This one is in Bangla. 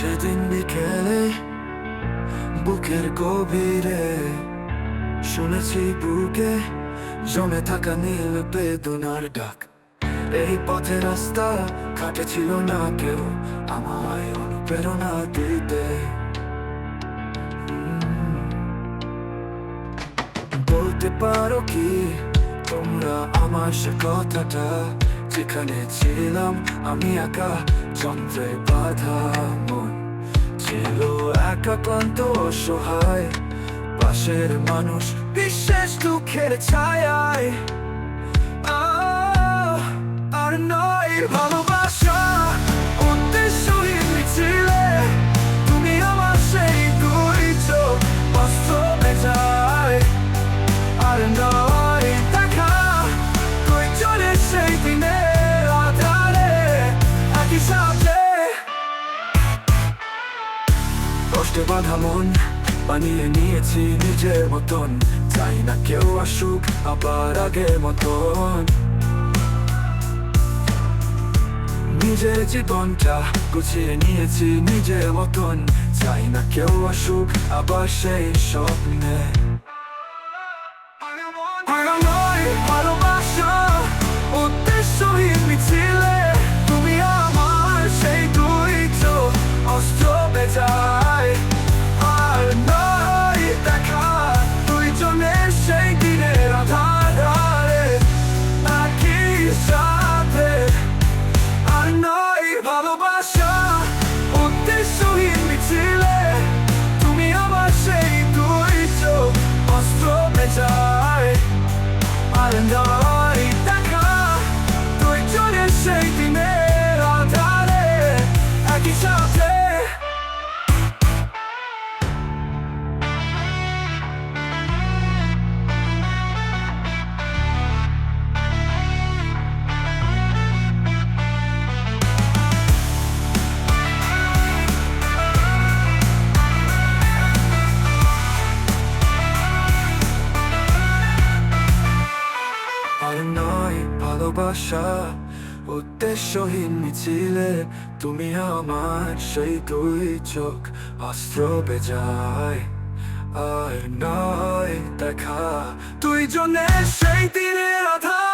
সেদিন বিকেলে বুকের গভীরে শুনেছি বুকে জমে থাকা নীল বেদনার ডাক এই পথে রাস্তা কাটেছিল না কেউ আমায় অনুপ্রেরণা দিতে বলতে পারো কি তোমরা আমার সে কথাটা যেখানে ছিলাম আমি একা যন্ত্রে বাধা ছিল একা ক্লান্ত অসহায় পাশের মানুষ বিশেষ দুঃখের আহ, আর নয় কষ্টে বাঁধা মন, বানিয়ে নিয়েছি নিজের মতন। চাই না কেউ আসুক আবার আগের মতন। নিজের জীবনটা গুছিয়ে নিয়েছি নিজের মতন। চাই না কেউ আসুক আবার সেই স্বপ্নে। নয় ভালোবাসা, উদ্দেশ্যহীন মিছিলে তুমি আমার সেই দুই চোখ অস্ত্র বেজায়। আর নয় দেখা তুই জনের সেই দিনের আধার।